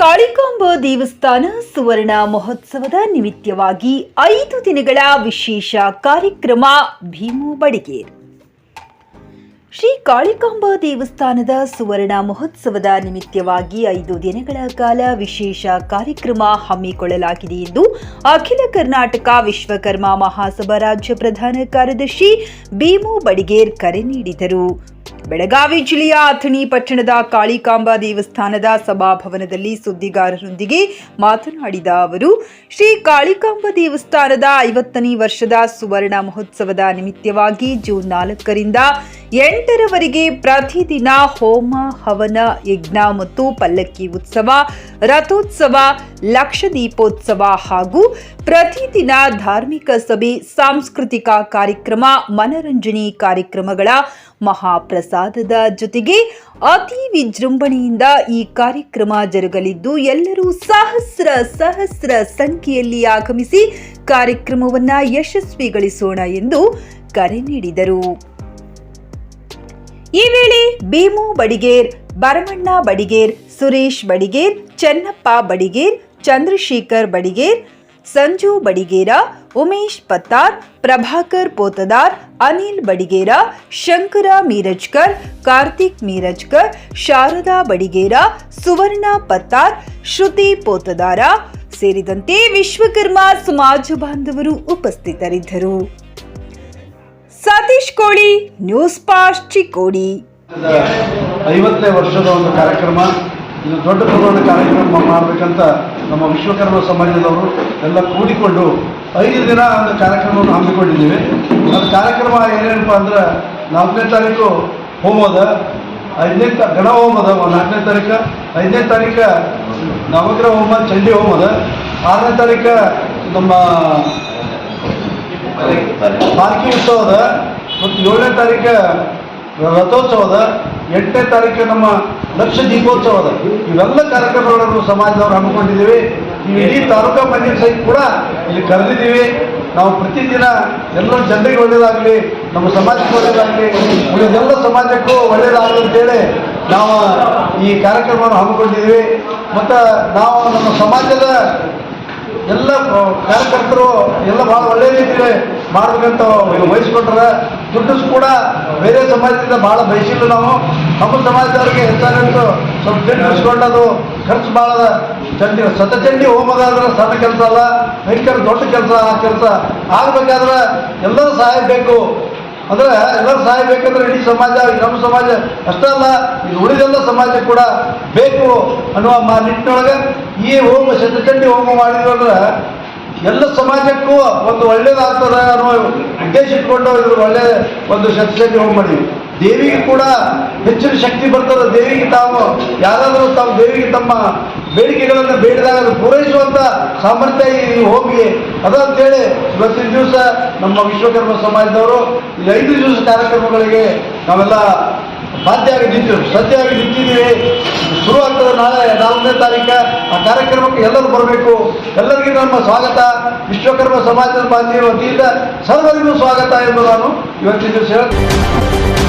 ಕಾಳಿಕಾಂಬ ದೇವಸ್ಥಾನ ಸುವರ್ಣ ಮಹೋತ್ಸವದ ನಿಮಿತ್ತವಾಗಿ ಐದು ದಿನಗಳ ವಿಶೇಷ ಕಾರ್ಯಕ್ರಮ ಭೀಮು ಬಡಿಗೇರ್. ಶ್ರೀ ಕಾಳಿಕಾಂಬ ದೇವಸ್ಥಾನದ ಸುವರ್ಣ ಮಹೋತ್ಸವದ ನಿಮಿತ್ತವಾಗಿ ಐದು ದಿನಗಳ ಕಾಲ ವಿಶೇಷ ಕಾರ್ಯಕ್ರಮ ಹಮ್ಮಿಕೊಳ್ಳಲಾಗಿದೆ ಎಂದು ಅಖಿಲ ಕರ್ನಾಟಕ ವಿಶ್ವಕರ್ಮ ಮಹಾಸಭಾ ರಾಜ್ಯ ಪ್ರಧಾನ ಕಾರ್ಯದರ್ಶಿ ಭೀಮು ಬಡಿಗೇರ್ ಕರೆ ನೀಡಿದರು. ಬೆಳಗಾವಿ ಜಿಲ್ಲೆಯ ಅಥಣಿ ಪಟ್ಟಣದ ಕಾಳಿಕಾಂಬಾ ದೇವಸ್ಥಾನದ ಸಭಾಭವನದಲ್ಲಿ ಸುದ್ದಿಗಾರರೊಂದಿಗೆ ಮಾತನಾಡಿದ ಅವರು, ಶ್ರೀ ಕಾಳಿಕಾಂಬ ದೇವಸ್ಥಾನದ ಐವತ್ತನೇ ವರ್ಷದ ಸುವರ್ಣ ಮಹೋತ್ಸವದ ನಿಮಿತ್ತವಾಗಿ ಜೂನ್ ನಾಲ್ಕರಿಂದ ಎಂಟರವರೆಗೆ ಪ್ರತಿದಿನ ಹೋಮ, ಹವನ, ಯಜ್ಞ ಮತ್ತು ಪಲ್ಲಕ್ಕಿ ಉತ್ಸವ, ರಥೋತ್ಸವ ಲಕ್ಷ ದೀಪೋತ್ಸವ ಹಾಗೂ ಪ್ರತಿದಿನ ಧಾರ್ಮಿಕ ಸಭೆ, ಸಾಂಸ್ಕೃತಿಕ ಕಾರ್ಯಕ್ರಮ, ಮನರಂಜನೆ ಕಾರ್ಯಕ್ರಮಗಳ ಮಹಾಪ್ರಸಾದದ ಜೊತೆಗೆ ಅತಿ ವಿಜೃಂಭಣೆಯಿಂದ ಈ ಕಾರ್ಯಕ್ರಮ ಜರುಗಲಿದ್ದು, ಎಲ್ಲರೂ ಸಹಸ್ರ ಸಹಸ್ರ ಸಂಖ್ಯೆಯಲ್ಲಿ ಆಗಮಿಸಿ ಕಾರ್ಯಕ್ರಮವನ್ನು ಯಶಸ್ವಿಗೊಳಿಸೋಣ ಎಂದು ಕರೆ ನೀಡಿದರು. ಈ ವೇಳೆ ಭೀಮು ಬಡಿಗೇರ್, ಭರಮಣ್ಣ ಬಡಿಗೇರ್, ಸುರೇಶ್ ಬಡಿಗೇರ್, ಚೆನ್ನಪ್ಪ ಬಡಿಗೇರ್, ಚಂದ್ರಶೇಖರ್ ಬಡಿಗೇರ್, ಸಂಜು ಬಡಿಗೇರ, ಉಮೇಶ್ ಪತ್ತಾರ್, ಪ್ರಭಾಕರ್ ಪೋತದಾರ್, ಅನಿಲ್ ಬಡಿಗೇರ, ಶಂಕರ ಮೀರಜ್ಕರ್, ಕಾರ್ತಿಕ್ ಮೀರಜ್ಕರ್, ಶಾರದಾ ಬಡಿಗೇರ, ಸುವರ್ಣ ಪತ್ತಾರ್, ಶ್ರುತಿ ಪೋತದಾರ. ಸೇರಿದಂತೆ ವಿಶ್ವಕರ್ಮ ಸಮಾಜ ಬಾಂಧವರು ಉಪಸ್ಥಿತರಿದ್ದರು. ಕೋಳಿ ನ್ಯೂಸ್ ಪಾಸ್ಟ್ ಚಿಕ್ಕೋಡಿ. ಐವತ್ತನೇ ವರ್ಷದ ಒಂದು ಕಾರ್ಯಕ್ರಮ ಇದು ದೊಡ್ಡ ಪ್ರಮಾಣದ ಕಾರ್ಯಕ್ರಮ ಮಾಡಬೇಕಂತ ನಮ್ಮ ವಿಶ್ವಕರ್ಮ ಸಮಾಜದವರು ಎಲ್ಲ ಕೂಡಿಕೊಂಡು ಐದು ದಿನ ಒಂದು ಕಾರ್ಯಕ್ರಮವನ್ನು ಹಮ್ಮಿಕೊಂಡಿದ್ದೀವಿ. ಅದು ಕಾರ್ಯಕ್ರಮ ಏನೇನಪ್ಪ ಅಂದ್ರೆ ನಾಲ್ಕನೇ ತಾರೀಕು ಹೋಮದ ಐದನೇ ತ ಗಣ ಹೋಮದ ನಾಲ್ಕನೇ ತಾರೀಕು ಐದನೇ ತಾರೀಕು ನವಗ್ರಹ ಹೋಮ ಚಂಡಿ ಹೋಮದ ಆರನೇ ತಾರೀಕು ನಮ್ಮ ಪಾಲ್ಕಿ ಉತ್ಸವದ ಮತ್ತು ಏಳನೇ ತಾರೀಕು ರಥೋತ್ಸವದ ಎಂಟನೇ ತಾರೀಕು ನಮ್ಮ ಲಕ್ಷ ದೀಪೋತ್ಸವದ. ಇವೆಲ್ಲ ಕಾರ್ಯಕ್ರಮಗಳನ್ನು ಸಮಾಜದವರು ಹಮ್ಮಿಕೊಂಡಿದ್ದೀವಿ. ಈ ಇಡೀ ತಾಲೂಕಾ ಪಂಚಾಯತ್ ಸಹಿತ ಕೂಡ ಇಲ್ಲಿ ಕರೆದಿದ್ದೀವಿ. ನಾವು ಪ್ರತಿದಿನ ಎಲ್ಲ ಜನರಿಗೆ ಒಳ್ಳೇದಾಗಲಿ, ನಮ್ಮ ಸಮಾಜಕ್ಕೆ ಒಳ್ಳೇದಾಗಲಿ ಉಳಿದೆಲ್ಲ ಸಮಾಜಕ್ಕೂ ಒಳ್ಳೇದಾಗಲಿ ಅಂತೇಳಿ ನಾವು ಈ ಕಾರ್ಯಕ್ರಮವನ್ನು ಹಮ್ಮಿಕೊಂಡಿದ್ದೀವಿ. ಮತ್ತು ನಾವು ನಮ್ಮ ಸಮಾಜದ ಎಲ್ಲ ಕಾರ್ಯಕರ್ತರು ಎಲ್ಲ ಭಾಳ ಒಳ್ಳೆ ರೀತಿಯಲ್ಲಿ ಮಾಡ್ಬೇಕಂತ ವಹಿಸ್ಕೊಟ್ರೆ ದುಡ್ಡು ಕೂಡ ಬೇರೆ ಸಮಾಜದಿಂದ ಭಾಳ ಬಯಸಿಲ್ಲ ನಾವು. ನಮ್ಮ ಸಮಾಜದವ್ರಿಗೆ ಹೆಚ್ಚಾಗಂತೂ ಸ್ವಲ್ಪ ದುಡ್ಡು ಖರ್ಚು ಭಾಳ ಚಂಡಿ ಸತಚಂಡಿ ಹೋಮದಾದ್ರೆ ಸಣ್ಣ ಕೆಲಸ ಅಲ್ಲ ಭಯಂಕರ ದೊಡ್ಡ ಕೆಲಸ ಆ ಕೆಲಸ. ಆಗ್ಬೇಕಾದ್ರೆ ಎಲ್ಲರೂ ಸಹಾಯ ಬೇಕು. ಅಂದ್ರೆ ಎಲ್ಲರೂ ಸಾಯ್ಬೇಕಂದ್ರೆ ಇಡೀ ಸಮಾಜ ನಮ್ಮ ಸಮಾಜ ಅಷ್ಟೇ ಅಲ್ಲ ಇದು ಉಳಿದೆಲ್ಲ ಸಮಾಜ ಕೂಡ ಬೇಕು ಅನ್ನುವ ಮಾ ನಿಟ್ಟಿನೊಳಗೆ ಈ ಹೋಮ ಶತಚಂಡಿ ಹೋಮ ಮಾಡಿದ್ವಿ ಅಂದ್ರೆ ಎಲ್ಲ ಸಮಾಜಕ್ಕೂ ಒಂದು ಒಳ್ಳೇದಾಗ್ತದೆ ಅನ್ನೋ ಉದ್ದೇಶ ಇಟ್ಕೊಂಡು ಇದು ಒಳ್ಳೆ ಒಂದು ಶತಚಂಡಿ ಹೋಮ ಮಾಡಿದ್ವಿ ದೇವಿಗೆ ಕೂಡ ಹೆಚ್ಚಿನ ಶಕ್ತಿ ಬರ್ತದೆ. ದೇವಿಗೆ ತಾವು ಯಾರಾದರೂ ತಾವು ದೇವಿಗೆ ತಮ್ಮ ಬೇಡಿಕೆಗಳನ್ನು ಬೇಡಿದಾಗ ಅದು ಪೂರೈಸುವಂಥ ಸಾಮರ್ಥ್ಯ ಈ ಹೋಮಿಗೆ ಅದಂತೇಳಿ ಇವತ್ತಿನ ದಿವಸ ನಮ್ಮ ವಿಶ್ವಕರ್ಮ ಸಮಾಜದವರು ಈ ಐದು ದಿವಸ ಕಾರ್ಯಕ್ರಮಗಳಿಗೆ ನಾವೆಲ್ಲ ಬಾಧ್ಯವಾಗಿ ನಿಂತೀವಿ ಸದ್ಯವಾಗಿ ನಿಂತಿದ್ದೀವಿ. ಶುರು ಆಗ್ತದೆ ನಾಳೆ ನಾಲ್ಕನೇ ತಾರೀಕು. ಆ ಕಾರ್ಯಕ್ರಮಕ್ಕೆ ಎಲ್ಲರೂ ಬರಬೇಕು. ಎಲ್ಲರಿಗೂ ನಮ್ಮ ಸ್ವಾಗತ. ವಿಶ್ವಕರ್ಮ ಸಮಾಜದ ಬಾಧ್ಯ ವತಿಯಿಂದ ಸರ್ವರಿಗೂ ಸ್ವಾಗತ ಎಂದು ನಾನು ಇವತ್ತಿನ ದಿವಸ ಹೇಳ್ತೀನಿ.